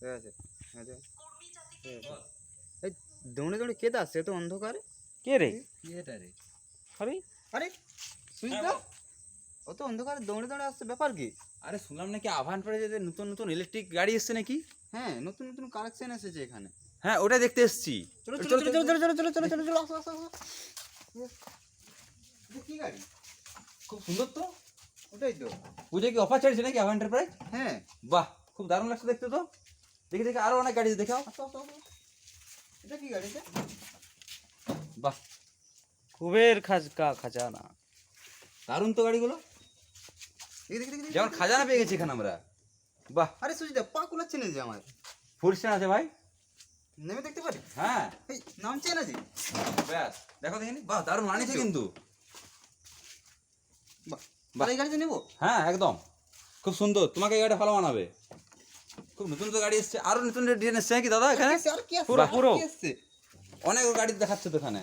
হয়ে আছে হয়ে। এই দৌড়ে দৌড়ে কে দাস সে তো অন্ধকারে কে রে কি রে আরে আরে সুইচদা ও তো অন্ধকারে দৌড়ে দৌড়ে আসছে ব্যাপার কি আরে শুনলাম নাকি আভানপুরে যে নতুন নতুন ইলেকট্রিক গাড়ি এসছে নাকি হ্যাঁ নতুন নতুন কালেকশন এসেছে এখানে হ্যাঁ ওটা দেখতে এসছি চলো চলো চলো চলো চলো চলো চলো চলো চলো আসো আসো আসো কি গাড়ি খুব সুন্দর তো ওটাই তো পুজো কি অফার চলছে নাকি আভান্টার প্রাইস হ্যাঁ বাহ খুব দারুণ লাগছে দেখতে তো। দেখে দেখে আরও অনেক গাড়ি দেখাও। আসো আসো আসো এটা কি গাড়ি বাহ। কুবের খাজকা খাজানা। দারুণ তো গাড়িগুলো। দেখি দেখি দেখি যেমন খাজানা পেয়ে গেছি এখানে আমরা। বাহ। আরে সুজিদা পা কুলাচ্ছে না যে আমার? ফুল স্ট্যান্ড আছে ভাই। নেমে দেখতে পারি? হ্যাঁ। এই নামছে না যে ব্যাস দেখো দেখিনি? বাহ দারুণ আনিছে কিন্তু। বাহ। বাহ। এই গাড়িতে নেব? হ্যাঁ একদম। খুব সুন্দর। তোমাকে এই গাড়িটা ভালো মানাবে। খুব নতুন নতুন গাড়ি এসছে। আরও নতুন ডিজাইন এসছে নাকি দাদা এখানে? পুরো, পুরো। অনেক গাড়ি দেখাচ্ছে তো এখানে।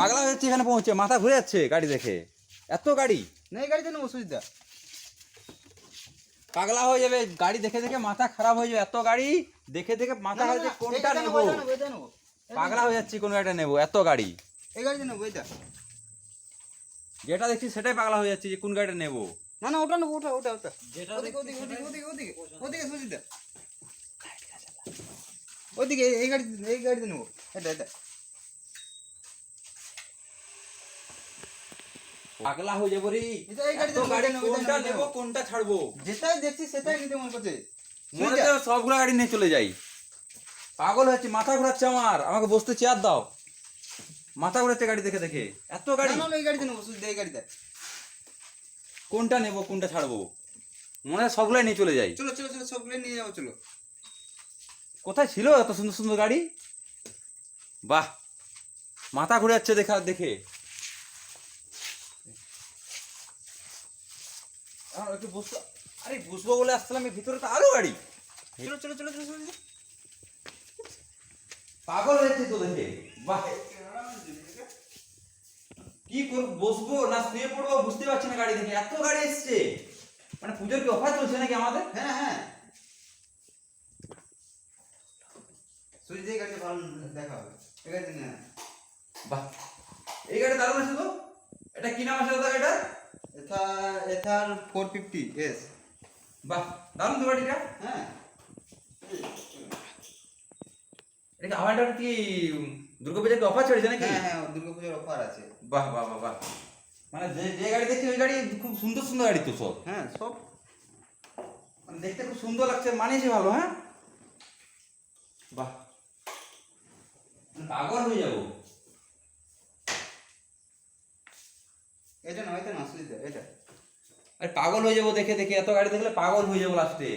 পাগলা হয়ে এখানে পৌঁছে মাথা ঘুরে যাচ্ছে গাড়ি দেখে। এত গাড়ি? না এই গাড়িতে নেব সুজিদা পাগলা হয়ে যাবে গাড়ি দেখে দেখে মাথা খারাপ হয়ে যাবে এত গাড়ি? দেখে দেখে মাথা খারাপ কোনটা নেব। পাগলা হয়ে যাচ্ছি কোন গাড়িটা নেব? এত গাড়ি। এই গাড়িতে নেব এটা যেটা দেখছি সেটাই পাগলা হয়ে যাচ্ছি যে কোন গাড়িটা নেব। না না ওটা নেব ওটা ওটা ওটা। ওদিকে ওদিকে ওদিকে ওদিকে ওদিকে ওদিকে সুজিদা ওদিকে এই- গাড়ি এই গাড়িতে নেব। এটা এটা। পাগলা হয়ে যাব রে। এই গাড়িতে গাড়ি কোনটা নেব, কোনটা ছাড়বো? যেটাই দেখছি সেটাই নিতে মন করছে। মনে তো সবগুলো গাড়ি নিয়ে চলে যাই। পাগল হচ্ছে মাথা ঘোরাচ্ছে আমার। আমাকে বসতে চেয়ার দাও। মাথা ঘোরাচ্ছে গাড়ি দেখে দেখে। এত গাড়ি। না, এই গাড়িতে নেব এই গাড়িতে। কোনটা নেব কোনটা ছাড়বো? মনে হয় সবগুলাই নিয়ে চলে যাই। চলো চলো চলো সবগুলো নিয়ে যাব চলো। কোথায় ছিল এত সুন্দর সুন্দর গাড়ি? বাহ, মাথা ঘুরে যাচ্ছে দেখা, দেখে। আরে, বসবো বলে আসছিলাম ভিতরে তো আরও গাড়ি। চলো চলো চলো চলো পাগল হয়েছে তো দেখে। বাহ। কি করব, বসবো না শুয়ে পড়ব বুঝতে পারছি না গাড়ি দেখে এত গাড়ি এসছে। মানে পুজোর কি অফার চলছে নাকি আমাদের? হ্যাঁ হ্যাঁ। সুজিদা এই গাড়িতে ভালো দেখা হবে। এই নিয়ে আয়। বাহ। এই গাড়ি দারুণ আছে তো এটা কি নাম আছে দাদা এটা এথা এথার ফোর ফিফটি এস বাহ দারুণ তো গাড়িটা। হ্যাঁ। এটা কি আমারটা কি দুর্গা পূজার কি অফার চলেছে নাকি? হ্যাঁ হ্যাঁ দুর্গা পুজোর অফার আছে। বাহ বাহ বাহ বাহ। মানে যে যে গাড়ি দেখছি ওই গাড়ি খুব সুন্দর সুন্দর গাড়ি তো সব। হ্যাঁ সব। মানে দেখতে খুব সুন্দর লাগছে মানিয়েছে ভালো হ্যাঁ? বাহ। পাগল হয়ে যাব। এটা নয় এটা না এটা। আরে পাগল হয়ে যাব দেখে দেখে এত গাড়ি দেখলে পাগল হয়ে যাব লাস্টে